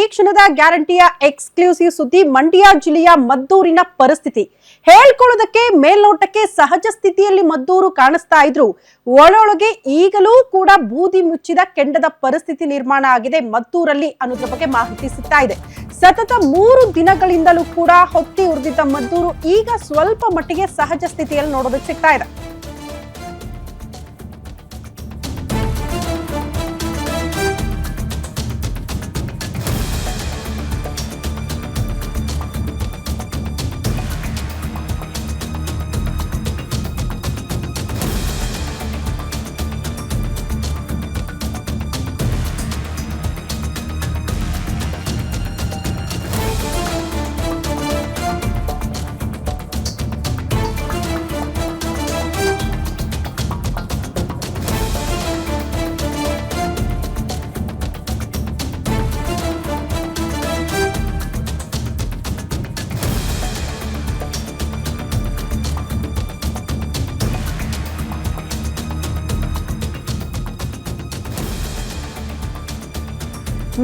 ಈ ಕ್ಷಣದ ಗ್ಯಾರಂಟಿಯ ಎಕ್ಸ್ಕ್ಲೂಸಿವ್ ಸುದ್ದಿ ಮಂಡ್ಯ ಜಿಲ್ಲೆಯ ಮದ್ದೂರಿನ ಪರಿಸ್ಥಿತಿ. ಹೇಳ್ಕೊಳ್ಳೋದಕ್ಕೆ ಮೇಲ್ನೋಟಕ್ಕೆ ಸಹಜ ಸ್ಥಿತಿಯಲ್ಲಿ ಮದ್ದೂರು ಕಾಣಿಸ್ತಾ ಇದ್ರು. ಒಳೊಳಗೆ ಈಗಲೂ ಕೂಡ ಬೂದಿ ಮುಚ್ಚಿದ ಕೆಂಡದ ಪರಿಸ್ಥಿತಿ ನಿರ್ಮಾಣ ಆಗಿದೆ. ಮದ್ದೂರಲ್ಲಿ ಅನ್ನೋದ್ರ ಬಗ್ಗೆ ಮಾಹಿತಿ ಸಿಗ್ತಾ ಇದೆ. ಸತತ ಮೂರು ದಿನಗಳಿಂದಲೂ ಕೂಡ ಹೊತ್ತಿ ಉರಿದಿದ್ದ ಮದ್ದೂರು ಈಗ ಸ್ವಲ್ಪ ಮಟ್ಟಿಗೆ ಸಹಜ ಸ್ಥಿತಿಯಲ್ಲಿ ನೋಡೋದಕ್ಕೆ ಸಿಗ್ತಾ ಇದೆ.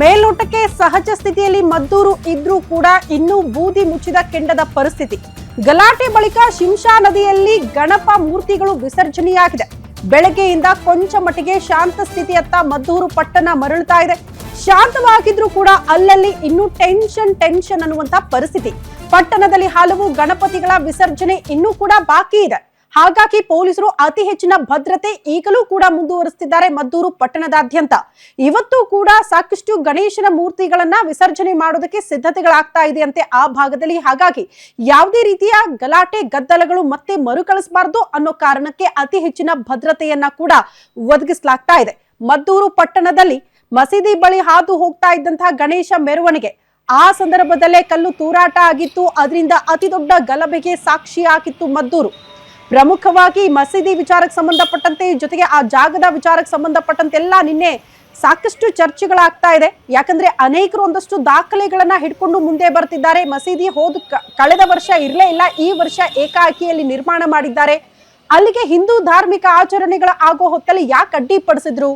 ಮೇಲ್ನೋಟಕ್ಕೆ ಸಹಜ ಸ್ಥಿತಿಯಲ್ಲಿ ಮದ್ದೂರು ಇದ್ರೂ ಕೂಡ ಇನ್ನೂ ಬೂದಿ ಮುಚ್ಚಿದ ಕೆಂಡದ ಪರಿಸ್ಥಿತಿ. ಗಲಾಟೆ ಬಳಿಕ ಶಿಂಷಾ ನದಿಯಲ್ಲಿ ಗಣಪ ಮೂರ್ತಿಗಳು ವಿಸರ್ಜನೆಯಾಗಿದೆ. ಬೆಳಗ್ಗೆಯಿಂದ ಕೊಂಚ ಮಟ್ಟಿಗೆ ಶಾಂತ ಸ್ಥಿತಿಯತ್ತ ಮದ್ದೂರು ಪಟ್ಟಣ ಮರಳುತ್ತಾ ಇದೆ. ಶಾಂತವಾಗಿದ್ರೂ ಕೂಡ ಅಲ್ಲಲ್ಲಿ ಇನ್ನೂ ಟೆನ್ಷನ್ ಟೆನ್ಷನ್ ಅನ್ನುವಂತ ಪರಿಸ್ಥಿತಿ. ಪಟ್ಟಣದಲ್ಲಿ ಹಲವು ಗಣಪತಿಗಳ ವಿಸರ್ಜನೆ ಇನ್ನೂ ಕೂಡ ಬಾಕಿ ಇದೆ. ಹಾಗಾಗಿ ಪೊಲೀಸರು ಅತಿ ಹೆಚ್ಚಿನ ಭದ್ರತೆ ಈಗಲೂ ಕೂಡ ಮುಂದುವರಿಸುತ್ತಿದ್ದಾರೆ ಮದ್ದೂರು ಪಟ್ಟಣದಾದ್ಯಂತ. ಇವತ್ತು ಕೂಡ ಸಾಕಷ್ಟು ಗಣೇಶನ ಮೂರ್ತಿಗಳನ್ನ ವಿಸರ್ಜನೆ ಮಾಡೋದಕ್ಕೆ ಸಿದ್ಧತೆಗಳಾಗ್ತಾ ಇದೆಯಂತೆ ಆ ಭಾಗದಲ್ಲಿ. ಹಾಗಾಗಿ ಯಾವುದೇ ರೀತಿಯ ಗಲಾಟೆ, ಗದ್ದಲಗಳು ಮತ್ತೆ ಮರುಕಳಿಸಬಾರದು ಅನ್ನೋ ಕಾರಣಕ್ಕೆ ಅತಿ ಹೆಚ್ಚಿನ ಭದ್ರತೆಯನ್ನ ಕೂಡ ಒದಗಿಸಲಾಗ್ತಾ ಇದೆ. ಮದ್ದೂರು ಪಟ್ಟಣದಲ್ಲಿ ಮಸೀದಿ ಬಳಿ ಹಾದು ಹೋಗ್ತಾ ಇದ್ದಂತಹ ಗಣೇಶ ಮೆರವಣಿಗೆ ಆ ಸಂದರ್ಭದಲ್ಲೇ ಕಲ್ಲು ತೂರಾಟ ಆಗಿತ್ತು. ಅದರಿಂದ ಅತಿ ದೊಡ್ಡ ಗಲಭೆಗೆ ಸಾಕ್ಷಿಯಾಗಿತ್ತು ಮದ್ದೂರು. ಪ್ರಮುಖವಾಗಿ ಮಸೀದಿ ವಿಚಾರಕ್ಕೆ ಸಂಬಂಧಪಟ್ಟಂತೆ, ಜೊತೆಗೆ ಆ ಜಾಗದ ವಿಚಾರಕ್ಕೆ ಸಂಬಂಧಪಟ್ಟಂತೆ ಎಲ್ಲ ನಿನ್ನೆ ಸಾಕಷ್ಟು ಚರ್ಚೆಗಳಾಗ್ತಾ ಇದೆ. ಯಾಕಂದ್ರೆ ಅನೇಕರು ಒಂದಷ್ಟು ದಾಖಲೆಗಳನ್ನ ಹಿಡ್ಕೊಂಡು ಮುಂದೆ ಬರ್ತಿದ್ದಾರೆ. ಮಸೀದಿ ಹೋದ ಕಳೆದ ವರ್ಷ ಇರಲೇ ಇಲ್ಲ, ಈ ವರ್ಷ ಏಕಾಕಿಯಲ್ಲಿ ನಿರ್ಮಾಣ ಮಾಡಿದ್ದಾರೆ. ಅಲ್ಲಿಗೆ ಹಿಂದೂ ಧಾರ್ಮಿಕ ಆಚರಣೆಗಳ ಆಗೋ ಹೊತ್ತಲ್ಲಿ ಯಾಕೆ ಅಡ್ಡಿಪಡಿಸಿದ್ರು?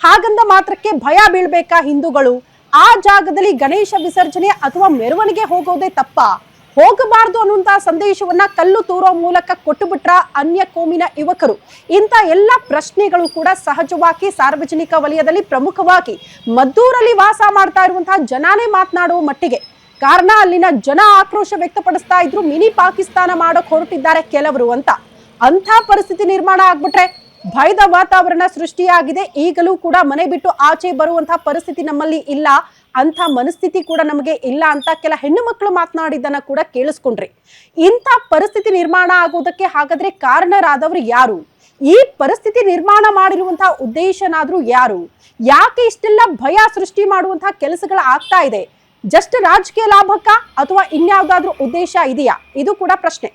ಹಾಗಂದ ಮಾತ್ರಕ್ಕೆ ಭಯ ಬೀಳ್ಬೇಕಾ ಹಿಂದೂಗಳು? ಆ ಜಾಗದಲ್ಲಿ ಗಣೇಶ ವಿಸರ್ಜನೆ ಅಥವಾ ಮೆರವಣಿಗೆ ಹೋಗೋದೇ ತಪ್ಪಾ? ಹೋಗಬಾರದು ಅನ್ನುವಂತಹ ಸಂದೇಶವನ್ನ ಕಲ್ಲು ತೂರೋ ಮೂಲಕ ಕೊಟ್ಟು ಬಿಟ್ರ ಅನ್ಯ ಕೋಮಿನ ಯುವಕರು. ಇಂಥ ಎಲ್ಲ ಪ್ರಶ್ನೆಗಳು ಕೂಡ ಸಹಜವಾಗಿ ಸಾರ್ವಜನಿಕ ವಲಯದಲ್ಲಿ ಪ್ರಮುಖವಾಗಿ ಮದ್ದೂರಲ್ಲಿ ವಾಸ ಮಾಡ್ತಾ ಇರುವಂತಹ ಜನಾನೇ ಮಾತನಾಡುವ ಮಟ್ಟಿಗೆ. ಕಾರಣ ಅಲ್ಲಿನ ಜನ ಆಕ್ರೋಶ ವ್ಯಕ್ತಪಡಿಸ್ತಾ ಇದ್ರು, ಮಿನಿ ಪಾಕಿಸ್ತಾನ ಮಾಡೋಕ್ ಹೊರಟಿದ್ದಾರೆ ಕೆಲವರು ಅಂತ. ಅಂಥ ಪರಿಸ್ಥಿತಿ ನಿರ್ಮಾಣ ಆಗ್ಬಿಟ್ರೆ ಭಯದ ವಾತಾವರಣ ಸೃಷ್ಟಿಯಾಗಿದೆ. ಈಗಲೂ ಕೂಡ ಮನೆ ಬಿಟ್ಟು ಆಚೆ ಬರುವಂತಹ ಪರಿಸ್ಥಿತಿ ನಮ್ಮಲ್ಲಿ ಇಲ್ಲ. ಅಂಥ ಮನಸ್ಥಿತಿ ಕೂಡ ನಮಗೆ ಇಲ್ಲ ಅಂತ ಕೆಲ ಹೆಣ್ಣು ಮಕ್ಕಳು ಮಾತನಾಡಿದ್ದನ್ನ ಕೂಡ ಕೇಳಿಸ್ಕೊಂಡ್ರಿ. ಇಂಥ ಪರಿಸ್ಥಿತಿ ನಿರ್ಮಾಣ ಆಗೋದಕ್ಕೆ ಹಾಗಾದ್ರೆ ಕಾರಣರಾದವರು ಯಾರು? ಈ ಪರಿಸ್ಥಿತಿ ನಿರ್ಮಾಣ ಮಾಡಿರುವಂತಹ ಉದ್ದೇಶನಾದ್ರೂ ಯಾರು? ಯಾಕೆ ಇಷ್ಟೆಲ್ಲ ಭಯ ಸೃಷ್ಟಿ ಮಾಡುವಂತಹ ಕೆಲಸಗಳು ಆಗ್ತಾ ಇದೆ? ಜಸ್ಟ್ ರಾಜಕೀಯ ಲಾಭಕ್ಕ ಅಥವಾ ಇನ್ಯಾವುದಾದ್ರೂ ಉದ್ದೇಶ ಇದೆಯಾ? ಇದು ಕೂಡ ಪ್ರಶ್ನೆ.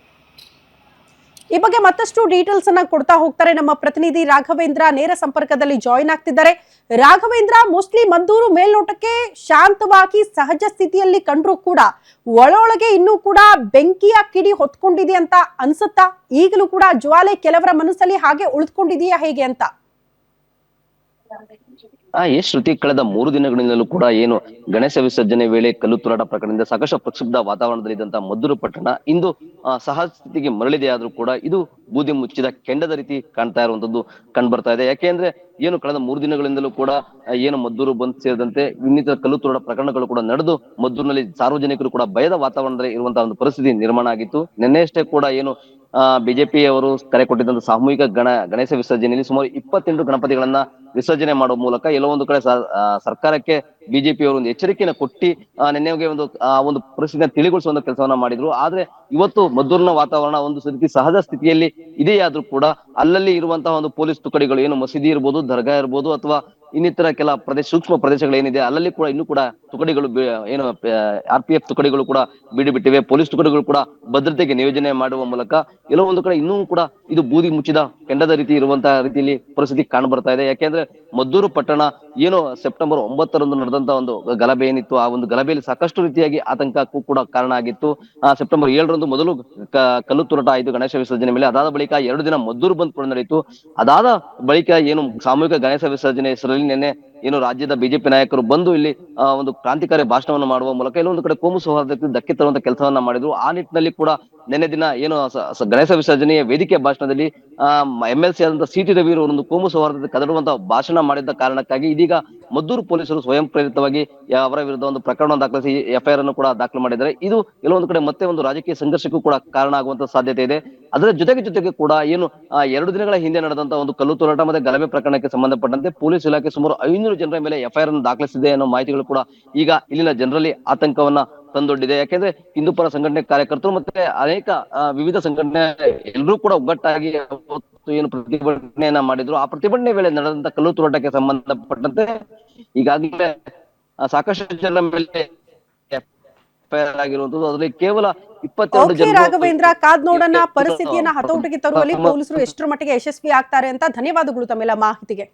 ಈ ಬಗ್ಗೆ ಮತ್ತಷ್ಟು ಡೀಟೇಲ್ಸ್ ಅನ್ನ ಕೊಡ್ತಾ ಹೋಗ್ತಾರೆ ನಮ್ಮ ಪ್ರತಿನಿಧಿ ರಾಘವೇಂದ್ರ. ನೇರ ಸಂಪರ್ಕದಲ್ಲಿ ಜಾಯಿನ್ ಆಗ್ತಿದ್ದಾರೆ. ರಾಘವೇಂದ್ರ ಮೋಸ್ಟ್ಲಿ ಮಂದೂರು ಮೇಲ್ನೋಟಕ್ಕೆ ಶಾಂತವಾಗಿ ಸಹಜ ಸ್ಥಿತಿಯಲ್ಲಿ ಕಂಡ್ರು ಕೂಡ ಒಳೊಳಗೆ ಇನ್ನೂ ಕೂಡ ಬೆಂಕಿಯ ಕಿಡಿ ಹೊತ್ಕೊಂಡಿದೆ ಅಂತ ಅನ್ಸುತ್ತಾ? ಈಗಲೂ ಕೂಡ ಜ್ವಾಲೆ ಕೆಲವರ ಮನಸ್ಸಲ್ಲಿ ಹಾಗೆ ಉಳಿದುಕೊಂಡಿದೆಯಾ ಹೇಗೆ ಅಂತ? ಆ ಎಸ್ ಶ್ರುತಿ ಕಳೆದ ಮೂರು ದಿನಗಳಿಂದಲೂ ಕೂಡ ಏನು ಗಣೇಶ ವಿಸರ್ಜನೆ ವೇಳೆ ಕಲ್ಲು ತೂರಾಟ ಪ್ರಕರಣದಿಂದ ಸಾಕಷ್ಟು ಪ್ರಕ್ಷುಬ್ಧ ವಾತಾವರಣದಲ್ಲಿದ್ದಂತಹ ಮದ್ದೂರು ಪಟ್ಟಣ ಇಂದು ಸಹಜ ಸ್ಥಿತಿಗೆ ಮರಳಿದೆ ಆದ್ರೂ ಕೂಡ ಇದು ಬೂದಿ ಮುಚ್ಚಿದ ಕೆಂಡದ ರೀತಿ ಕಾಣ್ತಾ ಇರುವಂತದ್ದು ಕಂಡು ಬರ್ತಾ ಇದೆ. ಯಾಕೆಂದ್ರೆ ಏನು ಕಳೆದ ಮೂರು ದಿನಗಳಿಂದಲೂ ಕೂಡ ಏನು ಮದ್ದೂರು ಬಂದ್ ಸೇರಿದಂತೆ ಇನ್ನಿತರ ಕಲ್ಲು ತೂರಾಟ ಪ್ರಕರಣಗಳು ಕೂಡ ನಡೆದು ಮದ್ದೂರಿನಲ್ಲಿ ಸಾರ್ವಜನಿಕರು ಕೂಡ ಭಯದ ವಾತಾವರಣದಲ್ಲಿ ಇರುವಂತಹ ಒಂದು ಪರಿಸ್ಥಿತಿ ನಿರ್ಮಾಣ ಆಗಿತ್ತು. ನಿನ್ನೆಯಷ್ಟೇ ಕೂಡ ಏನು ಆ ಬಿಜೆಪಿ ಅವರು ಕರೆ ಕೊಟ್ಟಿದ್ದಂತ ಸಾಮೂಹಿಕ ಗಣ, ಗಣೇಶ ವಿಸರ್ಜನೆಯಲ್ಲಿ ಸುಮಾರು ಇಪ್ಪತ್ತೆಂಟು ಗಣಪತಿಗಳನ್ನ ವಿಸರ್ಜನೆ ಮಾಡುವ ಮೂಲಕ ಎಲ್ಲೋ ಒಂದು ಕಡೆ ಸರ್ಕಾರಕ್ಕೆ ಬಿಜೆಪಿ ಅವರು ಒಂದು ಎಚ್ಚರಿಕೆಯನ್ನು ಕೊಟ್ಟಿ ನಿನ್ನೆಗೆ ಒಂದು, ಆ, ಒಂದು ಪರಿಸ್ಥಿತಿನ ತಿಳಿಗೊಳಿಸುವ ಕೆಲಸವನ್ನ ಮಾಡಿದ್ರು. ಆದ್ರೆ ಇವತ್ತು ಮದ್ದೂರಿನ ವಾತಾವರಣ ಒಂದು ರೀತಿ ಸಹಜ ಸ್ಥಿತಿಯಲ್ಲಿ ಇದೆಯಾದ್ರೂ ಕೂಡ ಅಲ್ಲಲ್ಲಿ ಇರುವಂತಹ ಒಂದು ಪೊಲೀಸ್ ತುಕಡಿಗಳು ಏನು ಮಸೀದಿ ಇರ್ಬೋದು, ದರ್ಗಾ ಇರ್ಬೋದು, ಅಥವಾ ಇನ್ನಿತರ ಕೆಲ ಪ್ರದೇಶ ಸೂಕ್ಷ್ಮ ಪ್ರದೇಶಗಳು ಏನಿದೆ ಅಲ್ಲಲ್ಲಿ ಕೂಡ ಇನ್ನೂ ಕೂಡ ತುಕಡಿಗಳು ಏನು ಆರ್ ಪಿ ಎಫ್ ತುಕಡಿಗಳು ಕೂಡ ಬಿಡಿಬಿಟ್ಟಿವೆ. ಪೊಲೀಸ್ ತುಕಡಿಗಳು ಕೂಡ ಭದ್ರತೆಗೆ ನಿಯೋಜನೆ ಮಾಡುವ ಮೂಲಕ ಎಲ್ಲೋ ಒಂದು ಕಡೆ ಇನ್ನೂ ಕೂಡ ಇದು ಬೂದಿ ಮುಚ್ಚಿದ ಕೆಂಡದ ರೀತಿ ಇರುವಂತಹ ರೀತಿಯಲ್ಲಿ ಪರಿಸ್ಥಿತಿ ಕಾಣಬರ್ತಾ ಇದೆ. ಯಾಕೆಂದ್ರೆ ಮದ್ದೂರು ಪಟ್ಟಣ ಏನು ಸೆಪ್ಟೆಂಬರ್ ಒಂಬತ್ತರಂದು ನಡೆದಂತ ಒಂದು ಗಲಭೆ ಏನಿತ್ತು, ಆ ಒಂದು ಗಲಭೆಯಲ್ಲಿ ಸಾಕಷ್ಟು ರೀತಿಯಾಗಿ ಆತಂಕಕ್ಕೂ ಕೂಡ ಕಾರಣ ಆಗಿತ್ತು. ಆ, ಸೆಪ್ಟೆಂಬರ್ ಏಳರಂದು ಮೊದಲು ಕಲ್ಲು ತುರಟ ಆಯಿತು ಗಣೇಶ ವಿಸರ್ಜನೆ ಮೇಲೆ. ಅದಾದ ಬಳಿಕ ಎರಡು ದಿನ ಮದ್ದೂರು ಬಂದ್ ಕೂಡ ನಡೆಯಿತು ಅದಾದ ಬಳಿಕ ಏನು ಸಾಮೂಹಿಕ ಗಣೇಶ ವಿಸರ್ಜನೆ ಹೆಸರಲ್ಲಿ ನಿನ್ನೆ ಏನು ರಾಜ್ಯದ ಬಿಜೆಪಿ ನಾಯಕರು ಬಂದು ಇಲ್ಲಿ ಒಂದು ಕ್ರಾಂತಿಕಾರಿ ಭಾಷಣವನ್ನು ಮಾಡುವ ಮೂಲಕ ಎಲ್ಲೊಂದು ಕಡೆ ಕೋಮು ಸೌಹಾರ್ದಕ್ಕೆ ಧಕ್ಕೆ ತರುವಂತ ಕೆಲಸವನ್ನ ಮಾಡಿದ್ರು. ಆ ನಿಟ್ಟಿನಲ್ಲಿ ಕೂಡ ನಿನ್ನೆ ದಿನ ಏನು ಗಣೇಶ ವಿಸರ್ಜನೆಯ ವೇದಿಕೆ ಭಾಷಣದಲ್ಲಿ ಎಂ ಎಲ್ ಸಿ ಆದಂತ ಸಿ ಟಿ ರವಿ ಒಂದು ಕೋಮು ಸೌಹಾರ್ದತೆ ಕದಡುವಂತ ಭಾಷಣ ಮಾಡಿದ್ದ ಕಾರಣಕ್ಕಾಗಿ ಇದೀಗ ಮದ್ದೂರು ಪೊಲೀಸರು ಸ್ವಯಂ ಪ್ರೇರಿತವಾಗಿ ಅವರ ವಿರುದ್ಧ ಒಂದು ಪ್ರಕರಣ ದಾಖಲಿಸಿ ಎಫ್ಐಆರ್ ಅನ್ನು ಕೂಡ ದಾಖಲು ಮಾಡಿದ್ದಾರೆ. ಇದು ಕೆಲವೊಂದು ಕಡೆ ಮತ್ತೆ ಒಂದು ರಾಜಕೀಯ ಸಂಘರ್ಷಕ್ಕೂ ಕೂಡ ಕಾರಣ ಆಗುವಂತ ಸಾಧ್ಯತೆ ಇದೆ. ಅದರ ಜೊತೆಗೆ ಜೊತೆಗೆ ಕೂಡ ಏನು ಎರಡು ದಿನಗಳ ಹಿಂದೆ ನಡೆದಂತ ಒಂದು ಕಲ್ಲು ತೋರಾಟ ಮತ್ತೆ ಗಲಭೆ ಪ್ರಕರಣಕ್ಕೆ ಸಂಬಂಧಪಟ್ಟಂತೆ ಪೊಲೀಸ್ ಇಲಾಖೆ ಸುಮಾರು ಐನೂರು ಜನರ ಮೇಲೆ ಎಫ್ಐಆರ್ ಅನ್ನು ದಾಖಲಿಸಿದೆ ಅನ್ನೋ ಮಾಹಿತಿಗಳು ಕೂಡ ಈಗ ಇಲ್ಲಿನ ಜನರಲ್ಲಿ ಆತಂಕವನ್ನ ತಂದೊಡ್ಡಿದೆ. ಯಾಕೆಂದ್ರೆ ಹಿಂದೂಪರ ಸಂಘಟನೆ ಕಾರ್ಯಕರ್ತರು ಮತ್ತೆ ಅನೇಕ ವಿವಿಧ ಸಂಘಟನೆ ಎಲ್ಲರೂ ಕೂಡ ಒಗ್ಗಟ್ಟಾಗಿ ಅವತ್ತು ಏನು ಪ್ರತಿಭಟನೆಯನ್ನ ಮಾಡಿದ್ರು. ಆ ಪ್ರತಿಭಟನೆ ವೇಳೆ ನಡೆದಂತ ಕಲ್ಲು ತೂರಾಟಕ್ಕೆ ಸಂಬಂಧಪಟ್ಟಂತೆ ಈಗಾಗಲೇ ಸಾಕಷ್ಟು ಜನ ಮೇಲೆ ಆಗಿರುವಂತದ್ದು. ಅದರಲ್ಲಿ ಕೇವಲ ಇಪ್ಪತ್ತೆರಡು ಜನ ರಾಘವೇಂದ್ರ ಕಾದ್ ನೋಡೋಣ ಪರಿಸ್ಥಿತಿಯನ್ನ ಹತೋಟಿಗೆ ತರುವಲ್ಲಿ ಪೊಲೀಸರು ಎಷ್ಟರ ಮಟ್ಟಿಗೆ ಯಶಸ್ವಿ ಆಗ್ತಾರೆ ಅಂತ ಧನ್ಯವಾದಗಳು ತಮ್ಮೆಲ್ಲ ಮಾಹಿತಿಗೆ.